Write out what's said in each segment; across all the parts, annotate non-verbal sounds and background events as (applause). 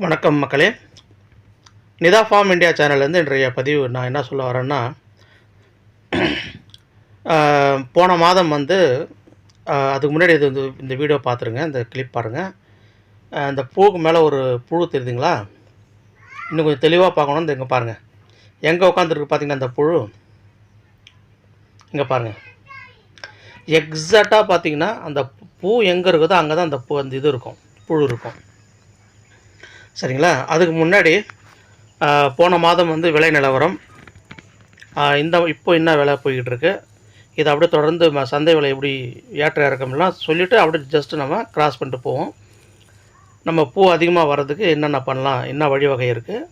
வணக்கம் மக்களே. Nita form India சேனல்லேருந்து இன்றைய பதிவு நான் என்ன சொல்ல வரேன்னா (clears throat) போன மாதம் வந்து அதுக்கு முன்னாடி இது வந்து இந்த வீடியோ பார்த்துருங்க இந்த கிளிப் பாருங்கள் அந்த பூவுக்கு மேலே ஒரு புழு தெரியுதுங்களா? இன்னும் கொஞ்சம் தெளிவாக பார்க்கணும் இங்கே பாருங்கள் எங்கே உட்காந்துருக்கு பார்த்தீங்கன்னா அந்த புழு? இங்கே பாருங்கள் எக்ஸாக்டாக பார்த்தீங்கன்னா அந்த பூ எங்கே இருக்குதோ அங்கே தான் அந்த பூ அந்த இது இருக்கும் புழு இருக்கும். சரிங்களா? அதுக்கு முன்னாடி போன மாதம் வந்து விலை நிலவரம் இந்த இப்போ என்ன விலை போய்கிட்டு இருக்கு இதை அப்படியே தொடர்ந்து ம- சந்தை விலை எப்படி ஏற்ற இறக்கம்லாம் சொல்லிவிட்டு அப்படியே ஜஸ்ட்டு நம்ம கிராஸ் பண்ணிட்டு போவோம். நம்ம பூ அதிகமாக வர்றதுக்கு என்னென்ன பண்ணலாம்? என்ன வழிவகை இருக்குது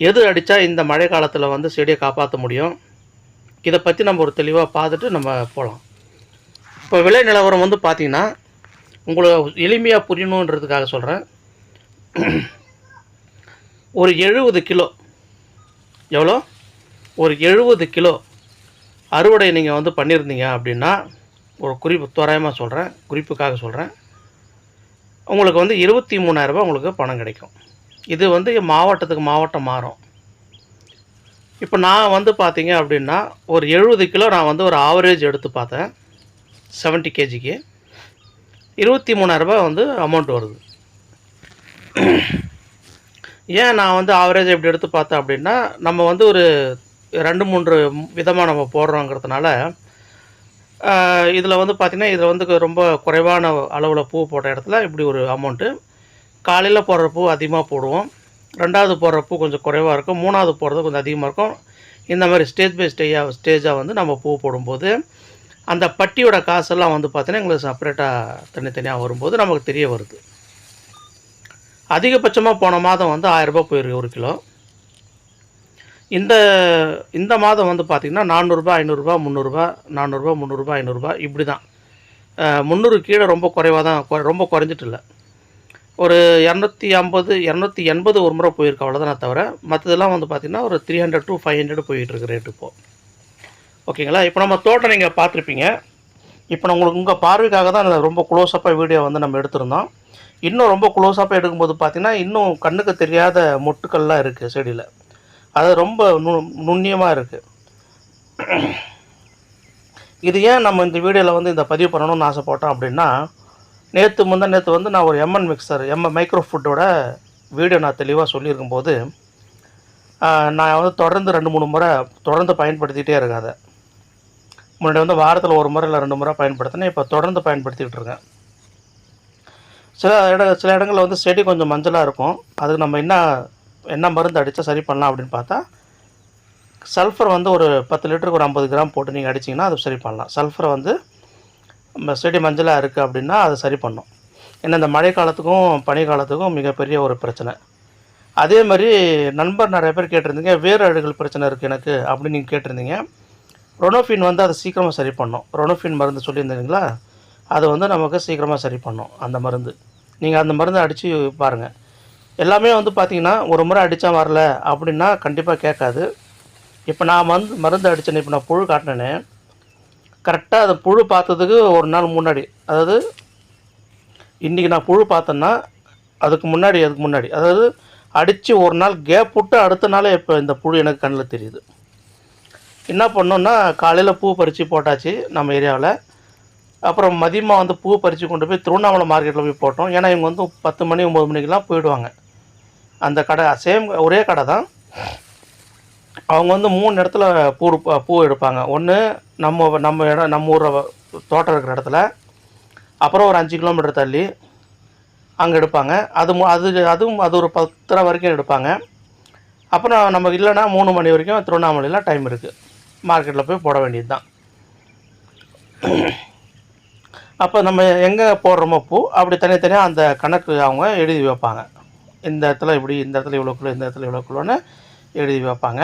எது அடித்தா இந்த மழை காலத்தில் வந்து செடியை காப்பாற்ற முடியும்? இதை பற்றி நம்ம ஒரு தெளிவாக பார்த்துட்டு நம்ம போகலாம். இப்போ விலை நிலவரம் வந்து பார்த்திங்கன்னா உங்களை எளிமையாக புரியணுன்றதுக்காக சொல்கிறேன் ஒரு எழுபது கிலோ. எவ்வளோ? ஒரு எழுபது கிலோ. அறுவடை நீங்கள் வந்து பண்ணியிருந்தீங்க அப்படின்னா ஒரு குறிப்பு தோராயமாக சொல்கிறேன் குறிப்புக்காக சொல்கிறேன் உங்களுக்கு வந்து இருபத்தி மூணாயிரரூபா உங்களுக்கு பணம் கிடைக்கும். இது வந்து மாவட்டத்துக்கு மாவட்டம் மாறும். இப்போ நான் வந்து பார்த்தீங்க அப்படின்னா ஒரு எழுபது கிலோ நான் வந்து ஒரு ஆவரேஜ் எடுத்து பார்த்தேன். 70 கேஜிக்கு இருபத்தி மூணாயிரரூபா வந்து அமௌண்ட் வருது. ஏன் நான் வந்து ஆவரேஜ் எப்படி எடுத்து பார்த்தேன் அப்படின்னா நம்ம வந்து ஒரு ரெண்டு மூன்று விதமாக நம்ம போடுறோங்கிறதுனால இதில் வந்து பார்த்திங்கன்னா இதில் வந்து ரொம்ப குறைவான அளவில் பூ போட்ட இடத்துல இப்படி ஒரு அமௌண்ட்டு காலையில் போடுற பூ அதிகமாக போடுவோம். ரெண்டாவது போடுற பூ கொஞ்சம் குறைவாக இருக்கும். மூணாவது போடுறது கொஞ்சம் அதிகமாக இருக்கும். இந்த மாதிரி ஸ்டேஜ் பை ஸ்டேஜாக ஸ்டேஜாக வந்து நம்ம பூ போடும்போது அந்த பட்டியோட காசெல்லாம் வந்து பார்த்தீங்கன்னா எங்களுக்கு செப்பரேட்டாக தனித்தனியாக வரும்போது நமக்கு தெரிய வருது. அதிகபட்சமாக போன மாதம் வந்து ஆயரரூபா போயிருக்கு ஒரு கிலோ. இந்த இந்த மாதம் வந்து பார்த்திங்கன்னா நானூறுரூபா ஐநூறுரூபா முந்நூறுரூபா நானூறுரூபா முந்நூறுரூபா ஐநூறுரூபா இப்படி தான் முந்நூறு கீழே ரொம்ப குறைவாக தான் ரொம்ப குறைஞ்சிட்டு இல்லை ஒரு இரநூத்தி ஐம்பது இரநூத்தி எண்பது ஒரு முறை போயிருக்கு அவ்வளோதானே தவிர மற்றதெல்லாம் வந்து பார்த்திங்கன்னா ஒரு three hundred to five hundred போயிட்டுருக்கு ரேட்டு இப்போது ஓகேங்களா? இப்போ நம்ம தோட்டம் நீங்கள் பார்த்துருப்பீங்க. இப்போ நான் உங்களுக்கு உங்கள் பார்வைக்காக தான் ரொம்ப க்ளோஸ்அப்பாக வீடியோ வந்து நம்ம எடுத்திருந்தோம். இன்னும் ரொம்ப க்ளோஸாக எடுக்கும்போது பார்த்தீங்கன்னா இன்னும் கண்ணுக்கு தெரியாத மொட்டுக்கள்லாம் இருக்குது செடியில். அது ரொம்ப நு நுண்ணியமாக இருக்குது இது ஏன் நம்ம இந்த வீடியோவில் வந்து இந்த பதிவு பண்ணணும்னு ஆசைப்பட்டோம் அப்படின்னா நேற்று முந்தா நேற்று வந்து நான் ஒரு எம்என் மிக்சர் எம்என் மைக்ரோ ஃபுட்டோட வீடியோ நான் தெளிவாக சொல்லியிருக்கும்போது நான் வந்து தொடர்ந்து ரெண்டு மூணு முறை தொடர்ந்து பயன்படுத்திகிட்டே இருக்கேன் அதை முன்னாடி வந்து வாரத்தில் ஒரு முறை இல்லை ரெண்டு முறை பயன்படுத்தினேன் இப்போ தொடர்ந்து பயன்படுத்திகிட்டு இருக்கேன். சில இட சில இடங்களில் வந்து செடி கொஞ்சம் மஞ்சளாக இருக்கும். அதுக்கு நம்ம என்ன என்ன மருந்து அடித்தா சரி பண்ணலாம் அப்படின்னு பார்த்தா சல்ஃபர் வந்து ஒரு பத்து லிட்டருக்கு ஒரு ஐம்பது கிராம் போட்டு நீங்கள் அடிச்சிங்கன்னா அது சரி பண்ணலாம். சல்ஃபரை வந்து நம்ம செடி மஞ்சளாக இருக்குது அப்படின்னா அது சரி பண்ணும். ஏன்னா இந்த மழை காலத்துக்கும் பனி காலத்துக்கும் மிகப்பெரிய ஒரு பிரச்சனை. அதே மாதிரி நண்பர் நிறைய பேர் கேட்டிருந்தீங்க வேறு அழுகல் பிரச்சனை இருக்குது எனக்கு அப்படின்னு நீங்கள் கேட்டிருந்தீங்க. ரொனோஃபின் வந்து அதை சீக்கிரமாக சரி பண்ணும். ரொனோஃபின் மருந்து சொல்லியிருந்தீங்களா? அது வந்து நமக்கு சீக்கிரமாக சரி பண்ணும் அந்த மருந்து. நீங்கள் அந்த மருந்தை அடித்து பாருங்கள் எல்லாமே வந்து பார்த்திங்கன்னா ஒரு முறை அடித்தா வரல அப்படின்னா கண்டிப்பாக கேட்காது. இப்போ நான் வந்து மருந்து அடித்தேன் இப்போ நான் புழு காட்டினேனே கரெக்டாக அதை புழு பார்த்ததுக்கு ஒரு நாள் முன்னாடி அதாவது இன்றைக்கி நான் புழு பார்த்தேன்னா அதுக்கு முன்னாடி அதுக்கு முன்னாடி அதாவது அடித்து ஒரு நாள் கேப் விட்டு அடுத்த நாளே இப்போ இந்த புழு எனக்கு கண்ணில் தெரியுது. என்ன பண்ணோன்னா காலையில் பூ பறித்து போட்டாச்சு நம்ம ஏரியாவில். அப்புறம் மதியமாக வந்து பூ பறித்து கொண்டு போய் திருவண்ணாமலை மார்க்கெட்டில் போய் போட்டோம். ஏன்னா இவங்க வந்து பத்து மணி ஒம்பது மணிக்கெலாம் போயிடுவாங்க. அந்த கடை சேம் ஒரே கடை தான். அவங்க வந்து மூணு இடத்துல பூ பூ எடுப்பாங்க. ஒன்று நம்ம நம்ம இடம் நம்ம ஊரில் தோட்டம் இருக்கிற இடத்துல. அப்புறம் ஒரு அஞ்சு கிலோமீட்டர் தள்ளி அங்கே எடுப்பாங்க. அது அது அதுவும் அது ஒரு பத்தரை வரைக்கும் எடுப்பாங்க. அப்புறம் நமக்கு இல்லைன்னா மூணு மணி வரைக்கும் திருவண்ணாமலையில் டைம் இருக்குது மார்க்கெட்டில் போய் போட வேண்டியது தான் அப்போ நம்ம எங்கே போடுறோமோ பூ அப்படி தனித்தனியாக அந்த கணக்கு அவங்க எழுதி வைப்பாங்க. இந்த இடத்துல இப்படி இந்த இடத்துல இவ்வளோ கிலோ இந்த இடத்துல இவ்வளோ கிலோன்னு எழுதி வைப்பாங்க.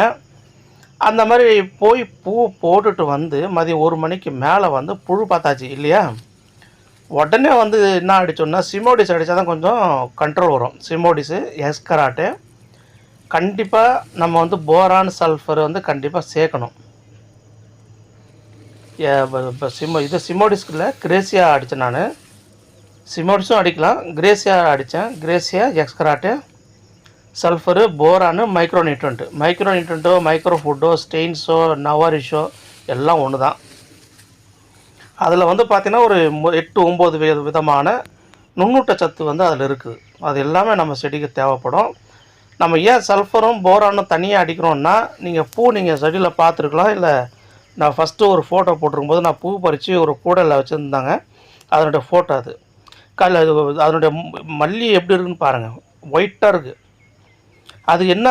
அந்த மாதிரி போய் பூ போட்டுட்டு வந்து மதியம் ஒரு மணிக்கு மேலே வந்து புழு பார்த்தாச்சு இல்லையா? உடனே வந்து என்ன அடித்தோம்னா சிமோடிஸ் அடித்தா தான் கொஞ்சம் கண்ட்ரோல் வரும். சிமோடிஸு எஸ்கராட்டு கண்டிப்பாக நம்ம வந்து போரான் சல்ஃபர் வந்து கண்டிப்பாக சேர்க்கணும். சிமோ இது சிமோடிஸ்கில் கிரேசியா அடித்தேன் நான். சிமோடிஸும் அடிக்கலாம். கிரேசியா அடித்தேன் கிரேசியா எக்ஸ்கராட்டு சல்ஃபரு போரானு மைக்ரோ நியூட்ரண்ட்டு மைக்ரோ நியூட்ரண்ட்டோ மைக்ரோ ஃபுட்டோ ஸ்டெயின்ஸோ நவாரிஷோ எல்லாம் ஒன்று தான் அதில் வந்து பார்த்திங்கன்னா ஒரு எட்டு ஒம்பது விதமான நுண்ணூட்ட சத்து வந்து அதில் இருக்குது. அது எல்லாமே நம்ம செடிக்கு தேவைப்படும். நம்ம ஏன் சல்ஃபரும் போரானும் தனியாக அடிக்கிறோம்னா நீங்கள் பூ நீங்கள் செடியில் பார்த்துருக்கலாம் இல்லை நான் ஃபஸ்ட்டு ஒரு ஃபோட்டோ போட்டிருக்கும்போது நான் பூ பறித்து ஒரு கூடலில் வச்சுருந்தாங்க. அதனுடைய ஃபோட்டோ அது. காலைல அது அதனுடைய மல்லி எப்படி இருக்குன்னு பாருங்கள் ஒயிட்டாக இருக்குது அது என்ன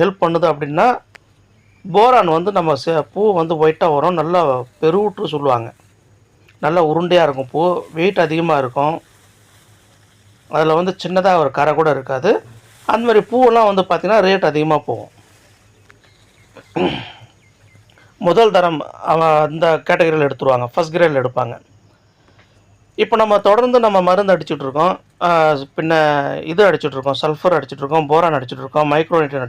ஹெல்ப் பண்ணுது அப்படின்னா போரான் வந்து நம்ம சே பூ வந்து ஒயிட்டாக வரும். நல்லா பெருவுற்று சொல்லுவாங்க. நல்லா உருண்டையாக இருக்கும் பூ. வெயிட் அதிகமாக இருக்கும். அதில் வந்து சின்னதாக ஒரு கரை கூட இருக்காது. அந்த மாதிரி பூவெல்லாம் வந்து பார்த்திங்கன்னா ரேட் அதிகமாக போகும். முதல் தரம் அந்த கேட்டகரியில் எடுத்துருவாங்க. ஃபஸ்ட் கிரேடில் எடுப்பாங்க. இப்போ நம்ம தொடர்ந்து நம்ம மருந்து அடிச்சுட்ருக்கோம். பின்ன இது அடிச்சுட்ருக்கோம். சல்ஃபர் அடிச்சுட்ருக்கோம். போரான் அடிச்சுட்ருக்கோம். மைக்ரோனிட்டன்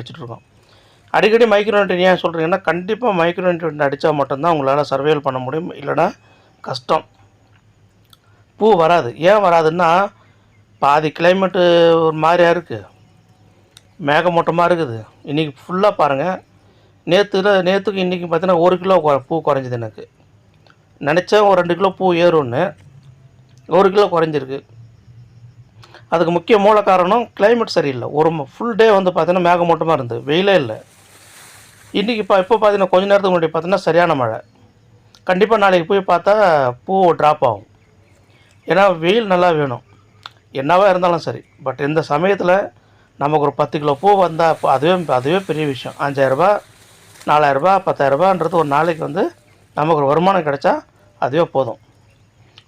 அடிக்கடி மைக்ரோனிட்டன் ஏன் சொல்கிறீங்கன்னா கண்டிப்பாக மைக்ரோனிட்டன் அடித்தா மட்டும்தான் உங்களால் சர்வேல் பண்ண முடியும். இல்லைன்னா கஷ்டம். பூ வராது. ஏன் வராதுன்னா பாதி கிளைமேட்டு ஒரு மாதிரியா இருக்குது மேகமூட்டமாக இருக்குது. இன்றைக்கி ஃபுல்லாக பாருங்கள் நேற்றுல நேற்றுக்கு இன்றைக்கி பார்த்தீங்கன்னா ஒரு கிலோ பூ குறைஞ்சிது எனக்கு. நினச்சேன் ஒரு ரெண்டு கிலோ பூ ஏறும்னு. ஒரு கிலோ குறைஞ்சிருக்கு. அதுக்கு முக்கிய மூல காரணம் கிளைமேட் சரியில்லை. ஒரு ஃபுல் டே வந்து பார்த்தீங்கன்னா மேகமூட்டமாக இருந்தது. வெயிலே இல்லை. இன்றைக்கி இப்போ இப்போ பார்த்தீங்கன்னா கொஞ்ச நேரத்துக்கு முன்னாடி பார்த்தீங்கன்னா சரியான மழை. கண்டிப்பாக நாளைக்கு போய் பார்த்தா பூ ட்ராப் ஆகும். ஏன்னா வெயில் நல்லா வேணும். என்னவா இருந்தாலும் சரி. பட் இந்த சமயத்தில் நமக்கு ஒரு பத்து கிலோ பூ வந்தால் அதுவே அதுவே பெரிய விஷயம். அஞ்சாயிரரூபா நாலாயிரரூபா பத்தாயிரரூபான்றது ஒரு நாளைக்கு வந்து நமக்கு ஒரு வருமானம் கிடைச்சா அதுவே போதும்.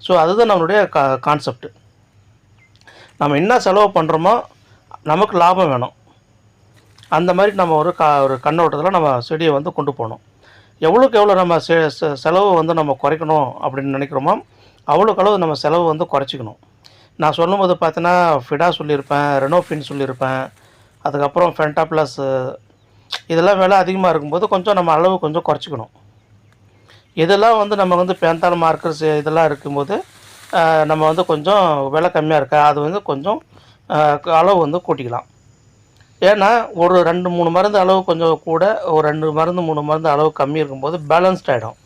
ஸோ அதுதான் நம்மளுடைய கா கான்செப்ட் நம்ம என்ன செலவு பண்ணுறோமோ நமக்கு லாபம் வேணும். அந்த மாதிரி நம்ம ஒரு கா ஒரு கண்ணோட்டத்தில் நம்ம செடியை வந்து கொண்டு போகணும். எவ்வளோக்கு எவ்வளோ நம்ம செ செ- செலவு வந்து நம்ம குறைக்கணும் அப்படின்னு நினைக்கிறோமோ அவ்வளோக்கு அளவு நம்ம செலவு வந்து குறைச்சிக்கணும். நான் சொல்லும்போது பார்த்தீங்கன்னா ஃபிடா சொல்லியிருப்பேன் ரெனோஃபின் சொல்லியிருப்பேன். அதுக்கப்புறம் ஃபென்டா ப்ளஸ் இதெல்லாம் விலை அதிகமாக இருக்கும்போது கொஞ்சம் நம்ம அளவு கொஞ்சம் குறைச்சிக்கணும். இதெல்லாம் வந்து நம்ம வந்து பேந்தால் மார்க்கர்ஸ் இதெல்லாம் இருக்கும்போது நம்ம வந்து கொஞ்சம் விலை கம்மியாக இருக்கா அது வந்து கொஞ்சம் அளவு வந்து கூட்டிக்கலாம். ஏன்னா ஒரு ரெண்டு மூணு மருந்து அளவு கொஞ்சம் கூட ஒரு ரெண்டு மருந்து மூணு மருந்து அளவு கம்மி இருக்கும்போது பேலன்ஸ்ட் ஆகிடும்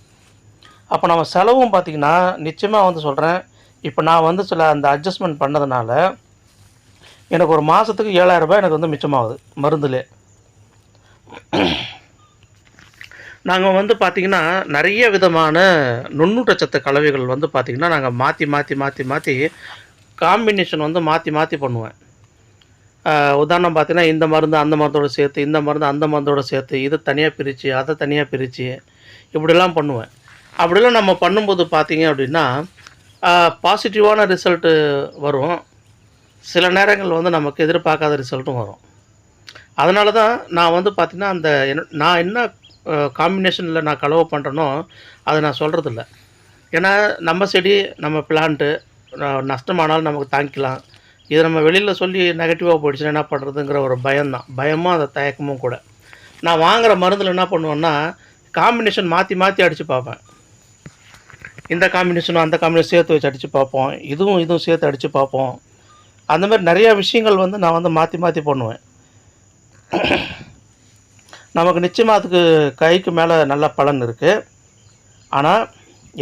அப்போ நம்ம செலவும் பார்த்திங்கன்னா நிச்சயமாக வந்து சொல்கிறேன் இப்போ நான் வந்து சில அந்த அட்ஜஸ்ட்மெண்ட் பண்ணதுனால எனக்கு ஒரு மாதத்துக்கு ஏழாயிரரூபா எனக்கு வந்து மிச்சமாகுது மருந்துலே. நாங்கள் வந்து பார்த்திங்கன்னா நிறைய விதமான நுண்ணூட்டச்சத்து கலவைகள் வந்து பார்த்திங்கன்னா நாங்கள் மாற்றி மாற்றி மாற்றி மாற்றி காம்பினேஷன் வந்து மாற்றி மாற்றி பண்ணுவேன் உதாரணம் பார்த்திங்கன்னா இந்த மருந்து அந்த மருந்தோட சேர்த்து இந்த மருந்து அந்த மருந்தோட சேர்த்து இதை தனியாக பிரித்து அதை தனியாக பிரித்து இப்படிலாம் பண்ணுவேன் அப்படிலாம் நம்ம பண்ணும்போது பார்த்திங்க அப்படின்னா பாசிட்டிவான ரிசல்ட்டு வரும். சில நேரங்கள் வந்து நமக்கு எதிர்பார்க்காத ரிசல்ட்டும் வரும். அதனால தான் நான் வந்து பார்த்திங்கன்னா அந்த என்ன- நான் என்ன காம்பினேஷனில் நான் கலவை பண்ணுறேனோ அதை நான் சொல்கிறதில்ல ஏன்னா நம்ம செடி நம்ம பிளான்ட்டு நஷ்டமானாலும் நமக்கு தாங்கிக்கலாம். இது நம்ம வெளியில் சொல்லி நெகட்டிவாக போயிடுச்சுன்னா என்ன பண்ணுறதுங்கிற ஒரு பயம்தான். பயமும் அந்த தயக்கமும் கூட. நான் வாங்குகிற மருந்தில் என்ன பண்ணுவேன்னா காம்பினேஷன் மாற்றி மாற்றி அடித்து பார்ப்பேன். இந்த காம்பினேஷனும் அந்த காம்பினேஷன் சேர்த்து வச்சு அடித்து பார்ப்போம். இதுவும் இதுவும் சேர்த்து அடித்து பார்ப்போம். அந்த மாதிரி நிறையா விஷயங்கள் வந்து நான் வந்து மாற்றி மாற்றி பண்ணுவேன். நமக்கு நிச்சயமாக அதுக்கு கைக்கு மேலே நல்ல பலன் இருக்குது ஆனால்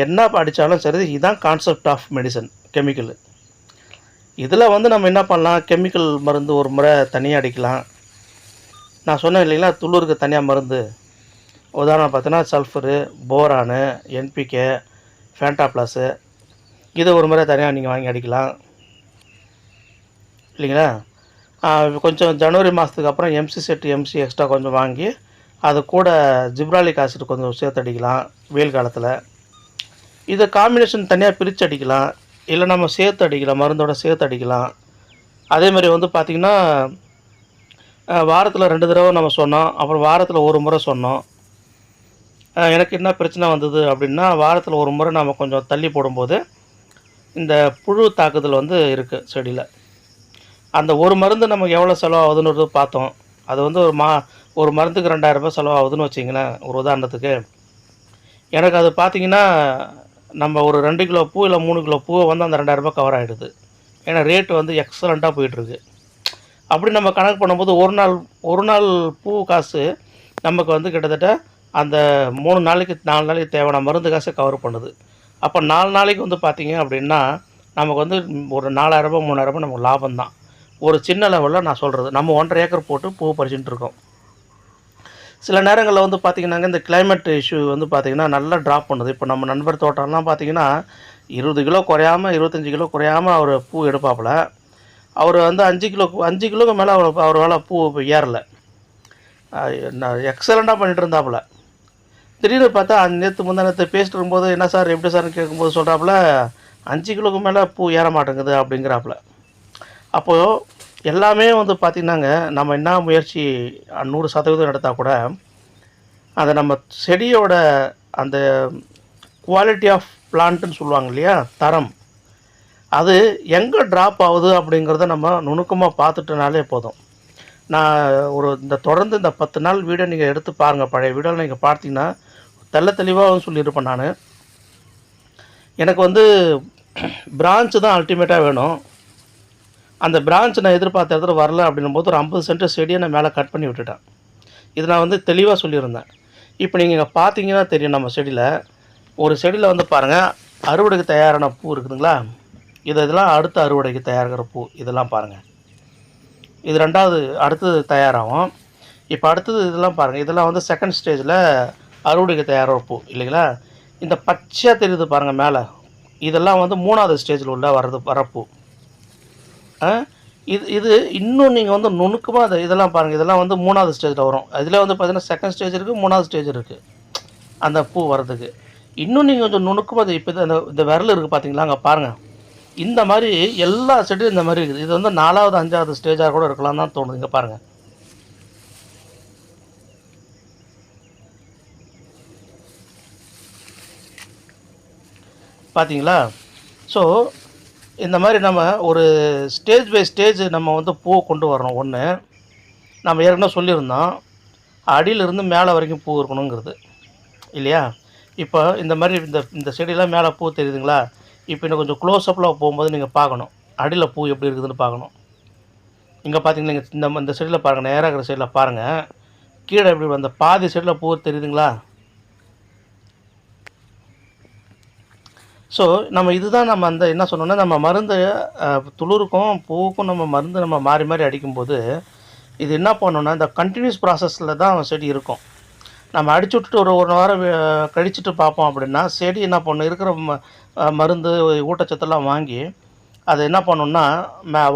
என்ன அடித்தாலும் சரி இதுதான் கான்செப்ட் ஆஃப் மெடிசன் கெமிக்கல் இதில் வந்து நம்ம என்ன பண்ணலாம்? கெமிக்கல் மருந்து ஒரு முறை தனியாக அடிக்கலாம். நான் சொன்னேன் இல்லைங்களா துளுருக்கு தனியாக மருந்து. உதாரணம் பார்த்தோன்னா சல்ஃபரு போரானு என்பிகே ஃபேண்டா ப்ளஸ்ஸு இதை ஒரு முறை தனியாக நீங்கள் வாங்கி அடிக்கலாம். இல்லைங்களா? கொஞ்சம் ஜனவரி மாதத்துக்கு அப்புறம் எம்சி செட் எம்சி எக்ஸ்ட்ரா கொஞ்சம் வாங்கி அது கூட ஜிப்ராலிக் ஆசிட் கொஞ்சம் சேர்த்து அடிக்கலாம் வெயில் காலத்தில். இதை காம்பினேஷன் தனியாக பிரித்து அடிக்கலாம் இல்லை நம்ம சேர்த்து அடிக்கலாம் மருந்தோட சேர்த்து அடிக்கலாம். அதேமாதிரி வந்து பார்த்திங்கன்னா வாரத்தில் ரெண்டு தடவை நம்ம சொன்னோம் அப்புறம் வாரத்தில் ஒரு முறை சொன்னோம். எனக்கு என்ன பிரச்சனை வந்தது அப்படின்னா வாரத்தில் ஒரு முறை நம்ம கொஞ்சம் தள்ளி போடும்போது இந்த புழு தாக்குதல் வந்து இருக்குது செடியில். அந்த ஒரு மருந்து நமக்கு எவ்வளோ செலவாகுதுன்னு பார்த்தோம். அது வந்து ஒரு மா ஒரு மருந்துக்கு ரெண்டாயிரரூபா செலவாகுதுன்னு வச்சிங்களேன் ஒரு உதாரணத்துக்கு. எனக்கு அது பார்த்தீங்கன்னா நம்ம ஒரு ரெண்டு கிலோ பூ இல்லை மூணு கிலோ பூவை வந்து அந்த ரெண்டாயிரரூபா கவர் ஆகிடுது ஏன்னா ரேட்டு வந்து எக்ஸலண்ட்டாக போயிட்டுருக்கு. அப்படி நம்ம கணக்கு பண்ணும்போது ஒரு நாள் ஒரு நாள் பூ காசு நமக்கு வந்து கிட்டத்தட்ட அந்த மூணு நாளைக்கு நாலு நாளைக்கு தேவையான மருந்து காசை கவர் பண்ணுது. அப்போ நாலு நாளைக்கு வந்து பார்த்திங்க அப்படின்னா நமக்கு வந்து ஒரு நாலாயிரரூபா மூணாயிரரூபா நமக்கு லாபம் தான் ஒரு சின்ன லெவலில் நான் சொல்கிறது நம்ம ஒன்றரை ஏக்கர் போட்டு பூ பறிச்சுட்டு இருக்கோம். சில நேரங்களில் வந்து பார்த்திங்கன்னாங்க இந்த கிளைமேட் இஷ்யூ வந்து பார்த்திங்கன்னா நல்லா ட்ராப் பண்ணுது. இப்போ நம்ம நண்பர் தோட்டம்லாம் பார்த்திங்கன்னா இருபது கிலோ குறையாம இருபத்தஞ்சி கிலோ குறையாமல் அவர் பூ எடுப்பாப்புல. அவர் வந்து அஞ்சு கிலோ அஞ்சு கிலோக்கு மேலே அவர் அவரால் பூ இப்போ ஏறல எக்ஸலண்ட்டாக பண்ணிட்டு இருந்தாப்புல. திடீர்னு பார்த்தா நேற்று முந்தா நேற்று பேசிட்டு இருக்கும்போது என்ன சார் எப்படி சார்னு கேட்கும்போது சொல்கிறாப்புல அஞ்சு கிலோக்கு மேலே பூ ஏற மாட்டேங்குது அப்படிங்கிறாப்புல. அப்போது எல்லாமே வந்து பார்த்திங்கன்னாங்க நம்ம என்ன முயற்சி நூறு சதவீதம் எடுத்தால் கூட அதை நம்ம செடியோட அந்த குவாலிட்டி ஆஃப் பிளான்ட்டுன்னு சொல்லுவாங்க இல்லையா தரம் அது எங்கே ட்ராப் ஆகுது அப்படிங்கிறத நம்ம நுணுக்கமாக பார்த்துட்டனாலே போதும். நான் ஒரு இந்த தொடர்ந்து இந்த பத்து நாள் வீடை நீங்கள் எடுத்து பாருங்கள் பழைய வீடெல்லாம் நீங்கள் பார்த்தீங்கன்னா தெள்ள தெளிவாக சொல்லியிருப்பேன் நான். எனக்கு வந்து பிரான்ச்சு தான் அல்டிமேட்டாக வேணும். அந்த பிரான்ச் நான் எதிர்பார்த்த இடத்துல வரல அப்படின்னும் போது ஒரு ஐம்பது சென்டர் செடியை நான் மேலே கட் பண்ணி விட்டுட்டேன். இது நான் வந்து தெளிவாக சொல்லியிருந்தேன். இப்போ நீங்கள் இங்கே பார்த்தீங்கன்னா தெரியும் நம்ம செடியில். ஒரு செடியில் வந்து பாருங்கள் அறுவடைக்கு தயாரான பூ இருக்குதுங்களா? இது இதெல்லாம் அடுத்த அறுவடைக்கு தயாராகிற பூ. இதெல்லாம் பாருங்கள் இது ரெண்டாவது அடுத்தது தயாராகும். இப்போ அடுத்தது இதெல்லாம் பாருங்கள் இதெல்லாம் வந்து செகண்ட் ஸ்டேஜில் அறுவடைக்கு தயாராகிற பூ இல்லைங்களா? இந்த பச்சையாக தெரியுது பாருங்கள் மேலே. இதெல்லாம் வந்து மூணாவது ஸ்டேஜில் உள்ள வர்றது வர பூ. இது இது இன்னும் நீங்கள் வந்து நுணுக்கமாக அதை இதெல்லாம் பாருங்கள் இதெல்லாம் வந்து மூணாவது ஸ்டேஜில் வரும். இதில் வந்து பார்த்தீங்கன்னா செகண்ட் ஸ்டேஜ் இருக்குது மூணாவது ஸ்டேஜ் இருக்குது அந்த பூ வர்றதுக்கு. இன்னும் நீங்கள் கொஞ்சம் நுணுக்கமாக இப்போ இந்த இந்த விரல் இருக்குது பார்த்தீங்களா அங்கே பாருங்கள் இந்த மாதிரி எல்லா செடியும் இந்த மாதிரி இருக்குது. இது வந்து நாலாவது அஞ்சாவது ஸ்டேஜாக கூட இருக்கலாம் தான் தோணுது. இங்கே பாருங்கள் பார்த்தீங்களா ஸோ இந்த மாதிரி நம்ம ஒரு ஸ்டேஜ் பை ஸ்டேஜ் நம்ம வந்து பூ கொண்டு வரணும். ஒன்று நம்ம ஏற்கனவே சொல்லியிருந்தோம் அடியிலிருந்து மேலே வரைக்கும் பூ இருக்கணுங்கிறது. இல்லையா? இப்போ இந்த மாதிரி இந்த இந்த செடியெலாம் மேலே பூ தெரியுதுங்களா? இப்போ இன்னும் கொஞ்சம் க்ளோஸ்அப்பில் போகும்போது நீங்கள் பார்க்கணும். அடியில் பூ எப்படி இருக்குதுன்னு பார்க்கணும். இங்கே பார்த்தீங்கன்னா நீங்கள் இந்த இந்த சைடில் பாருங்கள் நேராக இருக்கிற சைடில் பாருங்கள் கீழே எப்படி அந்த பாதி சைடில் பூ தெரியுதுங்களா? ஸோ நம்ம இதுதான் நம்ம அந்த என்ன சொன்னோம்னா நம்ம மருந்து துளிருக்கும் பூவுக்கும் நம்ம மருந்து நம்ம மாறி மாறி அடிக்கும்போது இது என்ன பண்ணோம்னா இந்த கண்டினியூஸ் ப்ராசஸில் தான் செடி இருக்கும். நம்ம அடிச்சு விட்டுட்டு ஒரு ஒரு வாரம் கழிச்சுட்டு பார்ப்போம் அப்படின்னா செடி என்ன பண்ணும் இருக்கிற ம மருந்து ஊட்டச்சத்தெல்லாம் வாங்கி அது என்ன பண்ணுன்னா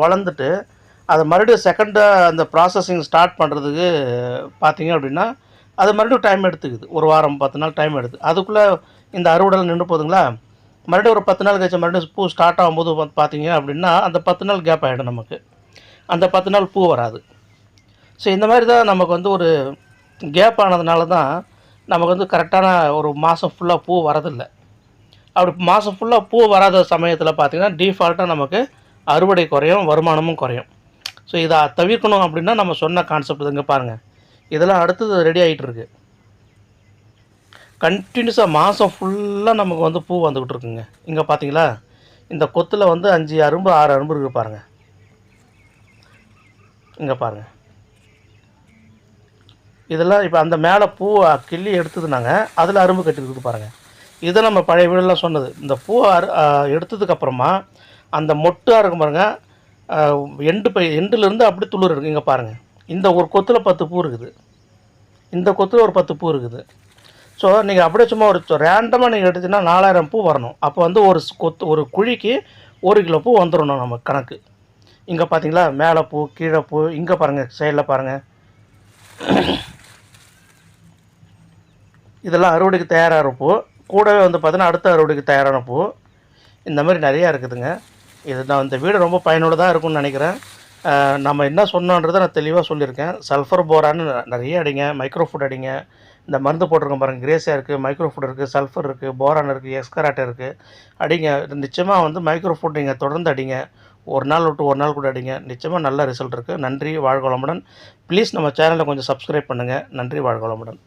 வளர்ந்துட்டு அதை மறுபடியும் செகண்டாக அந்த ப்ராசஸிங் ஸ்டார்ட் பண்ணுறதுக்கு பார்த்தீங்க அப்படின்னா அது மறுபடியும் டைம் எடுத்துக்குது. ஒரு வாரம் பத்து நாள் டைம் எடுத்து அதுக்குள்ளே இந்த அறுவடை நின்று போகுதுங்களா மறுபடியும் ஒரு பத்து நாள் கழிச்சு மறுபடியும் பூ ஸ்டார்ட் ஆகும்போது பார்த்தீங்க அப்படின்னா அந்த பத்து நாள் கேப் ஆகிடும் நமக்கு. அந்த பத்து நாள் பூ வராது. ஸோ இந்த மாதிரி தான் நமக்கு வந்து ஒரு கேப் ஆனதுனால தான் நமக்கு வந்து கரெக்டான ஒரு மாதம் ஃபுல்லாக பூ வரதில்லை. அப்படி மாதம் ஃபுல்லாக பூ வராத சமயத்தில் பார்த்தீங்கன்னா டிஃபால்ட்டாக நமக்கு அறுவடை குறையும் வருமானமும் குறையும். ஸோ இதை தவிர்க்கணும் அப்படின்னா நம்ம சொன்ன கான்செப்ட் இங்கே பாருங்கள் இதெல்லாம் அடுத்தது ரெடி ஆகிட்டு இருக்குது கண்டினியூஸாக மாதம் ஃபுல்லாக நமக்கு வந்து பூ வந்துக்கிட்டு இருக்குங்க. இங்கே பார்த்தீங்களா இந்த கொத்தில் வந்து அஞ்சு அரும்பு ஆறு அரும்பு இருக்குது பாருங்கள் இங்கே பாருங்கள் இதெல்லாம் இப்போ அந்த மேலே பூ கிள்ளி எடுத்தது நாங்கள் அதில் அரும்பு கட்டிருக்குது பாருங்கள் இதை நம்ம பழைய வீடெல்லாம் சொன்னது. இந்த பூ அரு எடுத்ததுக்கப்புறமா அந்த மொட்டாக இருக்கும் பாருங்கள் எண்டு பை எண்டுலேருந்து அப்படி துளிர் இருக்குது இங்கே பாருங்கள் இந்த ஒரு கொத்தில் பத்து பூ இருக்குது. இந்த கொத்தில் ஒரு பத்து பூ இருக்குது. ஸோ நீங்கள் அப்படியே சும்மா ஒரு ரேண்டமாக நீங்கள் எடுத்தீங்கன்னா நாலாயிரம் பூ வரணும். அப்போ வந்து ஒரு கொத்து ஒரு குழிக்கு ஒரு கிலோ பூ வந்துடணும் நம்ம கணக்கு. இங்கே பார்த்தீங்களா மேலே பூ கீழே பூ இங்கே பாருங்கள் சைடில் பாருங்கள் இதெல்லாம் அறுவடைக்கு தயாராகிற பூ. கூடவே வந்து பார்த்தீங்கன்னா அடுத்த அறுவடைக்கு தயாரான பூ. இந்த மாதிரி நிறையா இருக்குதுங்க. இது நான் இந்த வீடு ரொம்ப பயனுள்ளதாக இருக்கும்னு நினைக்கிறேன். நம்ம என்ன சொன்னோன்றதை நான் தெளிவாக சொல்லியிருக்கேன். சல்ஃபர் போரான்னு நிறைய அடிங்க மைக்ரோ ஃபுட் அடிங்க. இந்த மருந்து போட்டிருக்கோம் பாருங்கள் கிரேஸியா இருக்குது மைக்ரோ ஃபுட் இருக்குது சல்ஃபர் இருக்குது போரான் இருக்குது எஸ்கராட்டை இருக்குது அடிங்க நிச்சயமாக வந்து மைக்ரோ ஃபுட் நீங்கள் தொடர்ந்து அடிங்க. ஒரு நாள் விட்டு ஒரு நாள் கூட அடிங்க. நிச்சயமாக நல்ல ரிசல்ட் இருக்குது நன்றி வாழ்க வளமுடன் ப்ளீஸ் நம்ம சேனலை கொஞ்சம் சப்ஸ்கிரைப் பண்ணுங்கள் நன்றி வாழ்க வளமுடன்